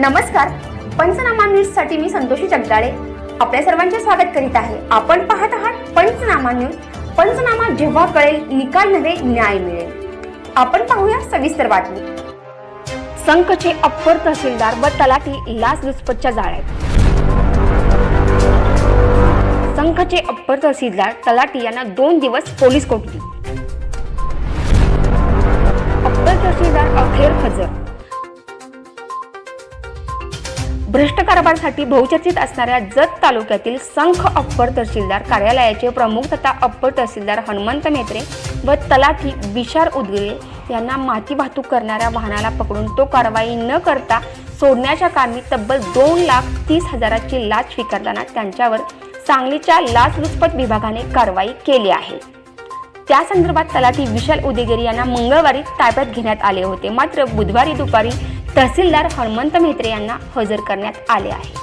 नमस्कार. पंचनामा न्यूजसाठी मी संतोषी जगदाळे. आपल्या सर्वांचे स्वागत करीत आहे. आपण पाहत आहात पंचनामा न्यूज. पंचनामा जेव्हा कळेल निकाल नव्हे न्याय मिळेल. आपण पाहूया सविस्तर बातमी. संकचे अप्पर तहसीलदार व तलाठी लाचलुचपतच्या जाळ्यात. संखचे अप्पर तहसीलदार तलाठी यांना दोन दिवस पोलीस कोठडी. अप्पर तहसीलदार अखेर हजर. भ्रष्ट कारभारसाठी बहुचर्चित असणाऱ्या जत तालुक्यातील संख अप्पर तहसीलदार कार्यालयाचे प्रमुख तथा अप्पर तहसीलदार हनुमंत मेत्रे व तलाठी विशार उदगिरे यांना माती वाहतूक करणाऱ्या वाहनाला पकडून तो कारवाई न करता सोडण्याच्या कामी तब्बल दोन लाख तीस हजाराची लाच स्वीकारताना त्यांच्यावर सांगलीच्या लाचलुचपत विभागाने कारवाई केली आहे. त्या संदर्भात तलाठी विशाल उदेगिरी यांना मंगळवारी ताब्यात घेण्यात आले होते. मात्र बुधवारी दुपारी तहसीलदार हनुमंत म्हेत्रे यांना हजर करण्यात आले आहे.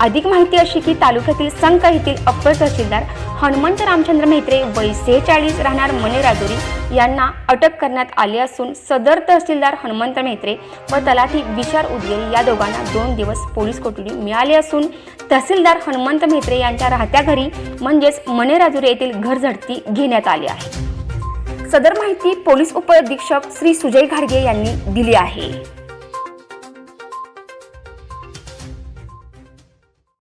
अधिक माहिती अशी की तालुक्यातील संक येथील अप्पर तहसीलदार हनुमंत रामचंद्र म्हेत्रे वय सेहेचाळीस राहणार मने राजुरी यांना अटक करण्यात आली असून सदर तहसीलदार हनुमंत म्हेत्रे व तलाठी विशार उदगेरी या दोघांना दोन दिवस पोलीस कोठडी मिळाली असून तहसीलदार हनुमंत म्हेत्रे यांच्या राहत्या घरी म्हणजेच मने राजुरी येथील घर झडती घेण्यात आली आहे. सदर माहिती पोलीस उपअधीक्षक श्री सुजय घाडगे यांनी दिली आहे.